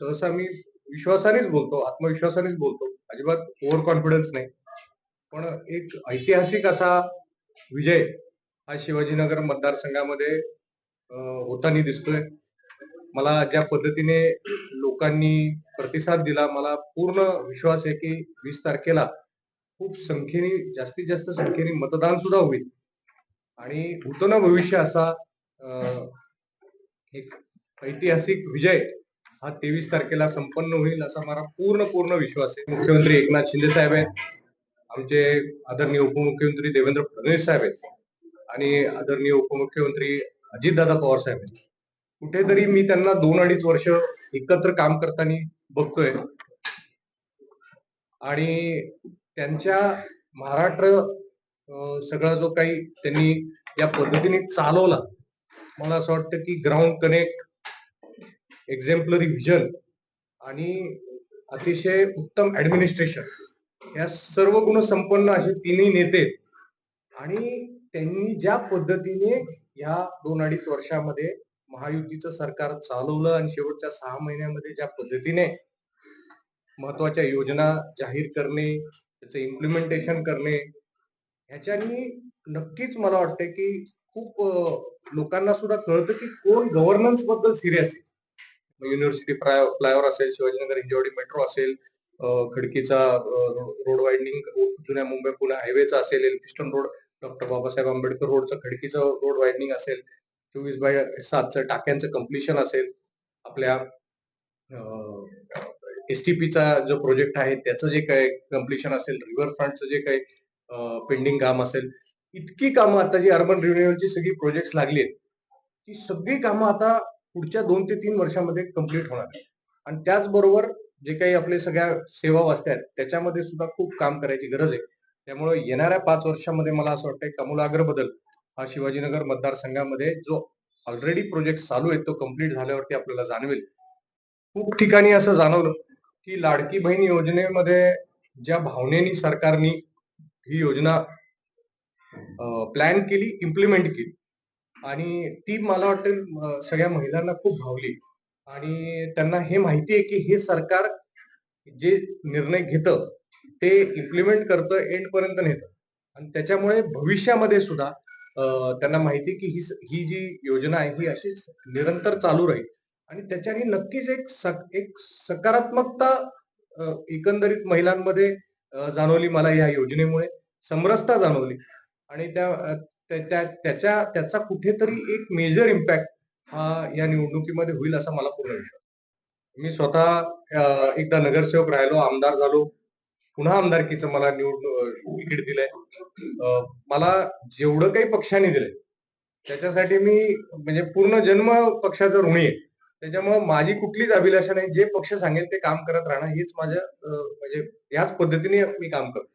सहसा मी विश्वासानेच बोलतो आत्मविश्वासानेच बोलतो. अजिबात ओव्हर कॉन्फिडन्स नाही. पण एक ऐतिहासिक असा विजय हा शिवाजीनगर मतदारसंघामध्ये होतानी होताना दिसतोय. मला ज्या पद्धतीने लोकांनी प्रतिसाद दिला मला पूर्ण विश्वास आहे की वीस तारखेला खूप संख्येने जास्तीत जास्त संख्येने मतदान सुद्धा होईल. आणि भूतन भविष्य असा एक ऐतिहासिक विजय हा तेवीस तारखेला संपन्न होईल असा मला पूर्ण पूर्ण विश्वास आहे. मुख्यमंत्री एकनाथ शिंदे साहेब आहेत. आमचे आदरणीय उपमुख्यमंत्री देवेंद्र फडणवीस साहेब आहेत. आणि आदरणीय उपमुख्यमंत्री अजितदादा पवार साहेब आहेत. कुठेतरी मी त्यांना दोन अडीच वर्ष एकत्र काम करताना बघतोय. आणि त्यांच्या महाराष्ट्र सगळा जो काही त्यांनी या पद्धतीने चालवला मला असं वाटतं की ग्राउंड कनेक्ट एक्झेम्पलरी व्हिजन आणि अतिशय उत्तम ऍडमिनिस्ट्रेशन या सर्व गुण संपन्न असे तिन्ही नेते आणि त्यांनी ज्या पद्धतीने या दोन अडीच वर्षामध्ये महायुतीचं सरकार चालवलं आणि शेवटच्या सहा महिन्यामध्ये ज्या पद्धतीने महत्त्वाच्या योजना जाहीर करणे त्याचं इम्प्लिमेंटेशन करणे ह्याच्यानी नक्कीच मला वाटतं की खूप लोकांना सुद्धा कळतं की कोण गव्हर्नन्सबद्दल सिरियस आहे. युनिव्हर्सिटी फ्लायओव्हर असेल शिवाजीनगर हिंजवडी मेट्रो असेल खडकीचा रोड वाइडनिंग जुन्या मुंबई पुणे हायवेचा असेल Elphinstone road doctor Babasaheb Ambedkar रोडचं खडकीचं रोड वाइडनिंग असेल चोवीस बाय सातचं टाक्यांचं कम्प्लिशन असेल आपल्या एसटीपीचा जो प्रोजेक्ट आहे त्याचं जे काही कम्प्लिशन असेल रिव्हर फ्रंटचं जे काही पेंडिंग काम असेल इतकी कामं आता जी अर्बन रिन्युअलची सगळी प्रोजेक्ट लागली आहेत ती सगळी कामं आता पुढच्या दोन ते तीन वर्षामध्ये कंप्लीट होणार आहेत आणि त्याचबरोबर जे काही आपले सगळ्या सेवा वाचत्या आहेत त्याच्यामध्ये सुद्धा खूप काम करायची गरज आहे. त्यामुळे येणाऱ्या पाच वर्षामध्ये मला असं वाटतं एक बदल हा शिवाजीनगर मतदारसंघामध्ये जो ऑलरेडी प्रोजेक्ट चालू आहे तो कंप्लीट झाल्यावरती आपल्याला जाणवेल. खूप ठिकाणी असं जाणवलं की लाडकी बहीण योजनेमध्ये ज्या भावनेनी सरकारनी ही योजना प्लॅन केली इम्प्लिमेंट केली आणि ती मला वाटतं सगळ्या महिलांना खूप भावली. आणि त्यांना हे माहिती आहे की हे सरकार जे निर्णय घेतं ते इम्प्लिमेंट करतं एंड पर्यंत नेतं. आणि त्याच्यामुळे भविष्यामध्ये सुद्धा त्यांना माहिती आहे की ही ही जी योजना आहे ही अशीच निरंतर चालू राहील. आणि त्याच्याने नक्कीच एक सक- एक सकारात्मकता एकंदरीत महिलांमध्ये जाणवली मला या योजनेमुळे. समरसता जाणवली. आणि त्या- त्याच्या त्याचा कुठेतरी एक मेजर इम्पॅक्ट हा या निवडणुकीमध्ये होईल असा मला पूर्ण विश्वास मी स्वतः एकदा नगरसेवक राहिलो आमदार झालो पुन्हा आमदारकीचं मला निवडणूक तिकीट दिलंय. मला जेवढं काही पक्षाने दिलंय त्याच्यासाठी मी म्हणजे पूर्ण जन्म पक्षाचं ऋणी आहे. त्याच्यामुळे माझी कुठलीच अभिलाषा नाही. जे पक्ष सांगेल ते काम करत राहणं हेच माझ्या म्हणजे याच पद्धतीने मी काम करतो